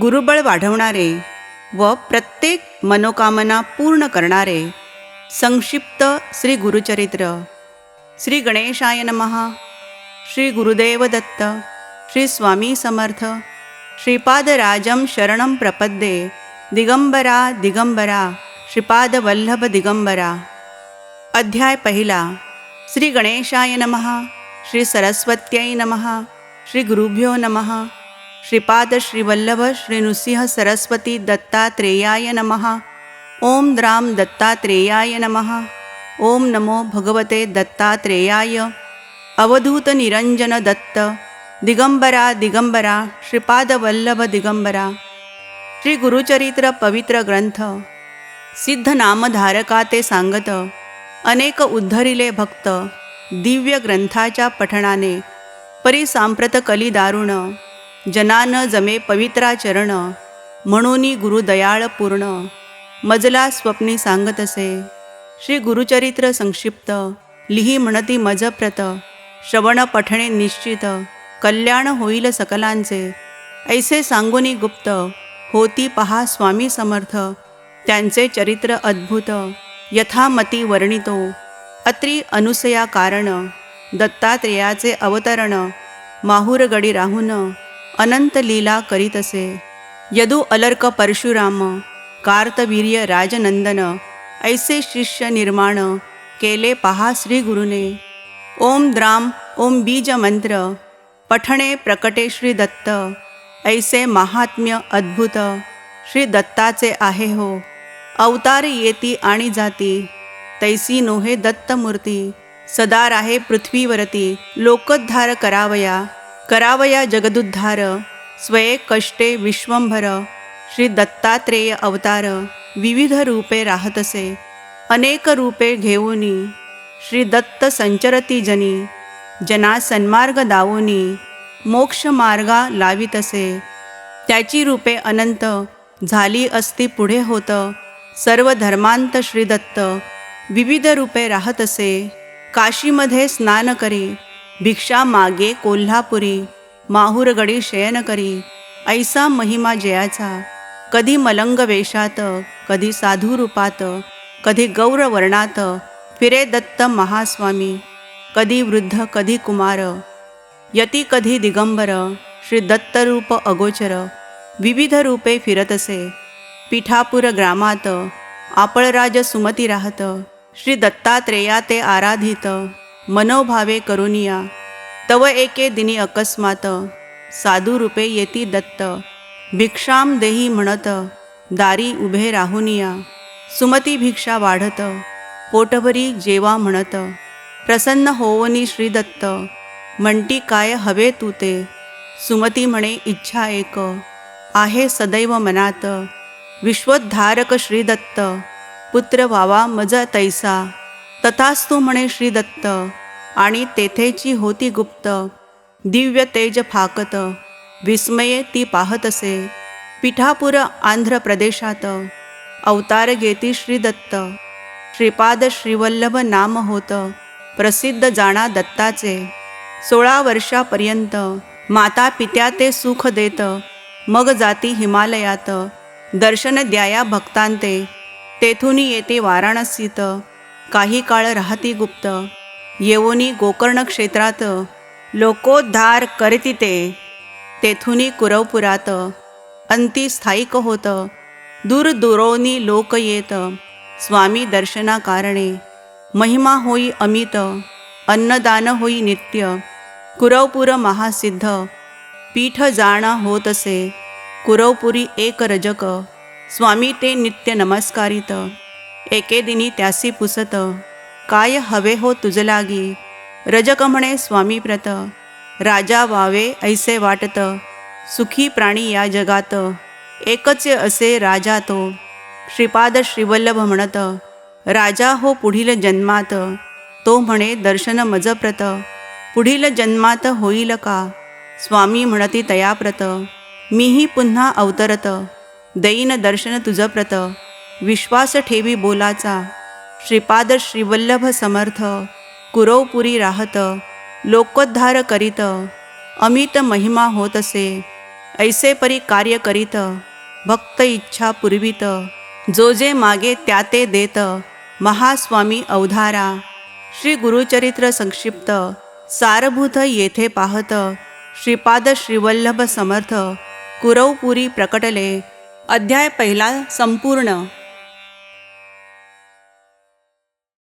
गुरुबळ वाढवणारे व प्रत्येक मनोकामना पूर्ण करणारे संक्षिप्त श्री गुरुचरित्र. श्री गणेशाय नमः. श्री गुरुदेव दत्त. श्री स्वामी समर्थ. श्रीपादराजं शरणं प्रपद्ये. दिगंबरा दिगंबरा. श्रीपादवल्लभ दिगंबरा. अध्याय पहिला. श्री गणेशाय नमः. श्री सरस्वत्यै नमः. श्री गुरुभ्यो नमः. श्रीपाद श्रीवल्लभ श्रीनृसिंह सरस्वती दत्तात्रेयाय नमः। ओम द्राम दत्तात्रेयाय नमः। ओम नमो भगवते दत्तात्रेयाय। अवधूत निरंजन दत्त। दिगंबरा दिगंबरा श्रीपादवल्लभ दिगंबरा। श्री गुरुचरित्र पवित्र ग्रंथ। सिद्ध नामधारका ते सांगत। अनेक उद्धरिले भक्त। दिव्य ग्रंथाच्या पठणाने। परिसांप्रत कली दारुण जनान जमे पवित्राचरण म्हणून गुरुदयाळ पूर्ण. मजला स्वप्नी सांगत असे श्री गुरुचरित्र संक्षिप्त लिही म्हणती मजप्रत श्रवण पठणे निश्चित कल्याण होईल सकलांचे. ऐसे सांगुनी गुप्त होती पहा स्वामी समर्थ त्यांचे चरित्र अद्भुत यथामती वर्णितो. अत्री अनुसया कारण दत्तात्रेयाचे अवतरण माहुरगडी राहून अनंत लीला करीत असे. यदु अलर्क परशुराम कार्तवीर्य राजनंदन ऐसे शिष्य निर्माण केले पहा श्री गुरुने. ओम द्राम ओम बीज मंत्र पठणे प्रकटे श्री दत्त ऐसे महात्म्य अद्भुत श्री दत्ताचे आहे हो. अवतार येती आणि जाती तैसी नोहे दत्तमूर्ती सदा राहे पृथ्वीवरती लोकोद्धार करावया. करावया जगदुद्धार स्वये कष्टे विश्वंभर श्री दत्तात्रेय अवतार विविध रूपे राहतसे अनेक रूपे घेऊनी श्री दत्त संचरती जनी जना सन्मार्ग दावोनी मोक्ष मार्गा लावितसे. त्याची रूपे अनंत झाली असती पुढे होतं सर्व धर्मांत श्रीदत्त विविध रूपे राहतसे काशीमध्ये स्नान करी भिक्षा मागे कोल्हापुरी माहुरगडी शयन करी ऐसा महिमा जयाचा. कधी मलंग वेशात कधी साधू रूपात कधी गौरवर्णात फिरे दत्त महास्वामी कधी वृद्ध कधी कुमार यती कधी दिगंबर श्री दत्तरूप अगोचर विविध रूपे फिरतसे. पिठापूर ग्रामात आपळराज सुमती राहत श्री दत्तात्रेया ते आराधित मनोभावे करुनिया तव एके दिनी अकस्मात साधू रूपे येती दत्त भिक्षाम देही म्हणत दारी उभे राहुनिया सुमती भिक्षा वाढत पोटभरी जेवा म्हणत प्रसन्न होवनी श्रीदत्त म्हणती काय हवे तू ते सुमती म्हणे इच्छा एक आहे सदैव मनात विश्वोद्धारक श्रीदत्त पुत्र वावा मज तैसा तथास्तु म्हणे श्रीदत्त आणि तेथेची होती गुप्त. दिव्य तेज फाकत विस्मये ती पाहत असे. पिठापूर आंध्र प्रदेशात अवतार घेती श्रीदत्त. श्रीपाद श्रीवल्लभ नाम होत प्रसिद्ध जाणा दत्ताचे. सोळा वर्षापर्यंत माता पित्या ते सुख देत मग जाती हिमालयात. दर्शन द्याया भक्तांते तेथून येते वाराणसीत. काही काळ राहती गुप्त. येवोनी गोकर्ण क्षेत्रात लोकोद्धार करती ते तेथुनी कुरवपुरात. अंती स्थायिक होत. दूरदूरोनी लोक येत. स्वामी दर्शना कारणे महिमा होई अमित अन्नदान होई नित्य. कुरवपुर महासिद्ध पीठ जाणा होतसे. कुरवपुरी एक रजक. स्वामी ते नित्य नमस्कारित. एके दिनी त्यासी पुसत काय हवे हो तुझ लागी? रजक म्हणे स्वामीप्रत राजा वावे ऐसे वाटत सुखी प्राणी या जगात एकच असे राजा तो श्रीपाद श्रीवल्लभ म्हणत राजा हो पुढील जन्मात तो म्हणे दर्शन मजप्रत पुढील जन्मात होईल का? स्वामी म्हणती तयाप्रत मीही पुन्हा अवतरत देईन दर्शन तुझं प्रत विश्वास ठेवी बोलाचा. श्रीपाद श्रीवल्लभ समर्थ कुरवपुरी राहत लोकोद्धार करीत अमित महिमा होत असे ऐसे परी कार्य करीत भक्त इच्छा पुरवित जो जे मागे त्या ते देत महास्वामी अवधारा. श्री गुरुचरित्र संक्षिप्त सारभूत येथे पाहत श्रीपाद श्रीवल्लभ समर्थ कुरवपुरी प्रकटले. अध्याय पहिला संपूर्ण.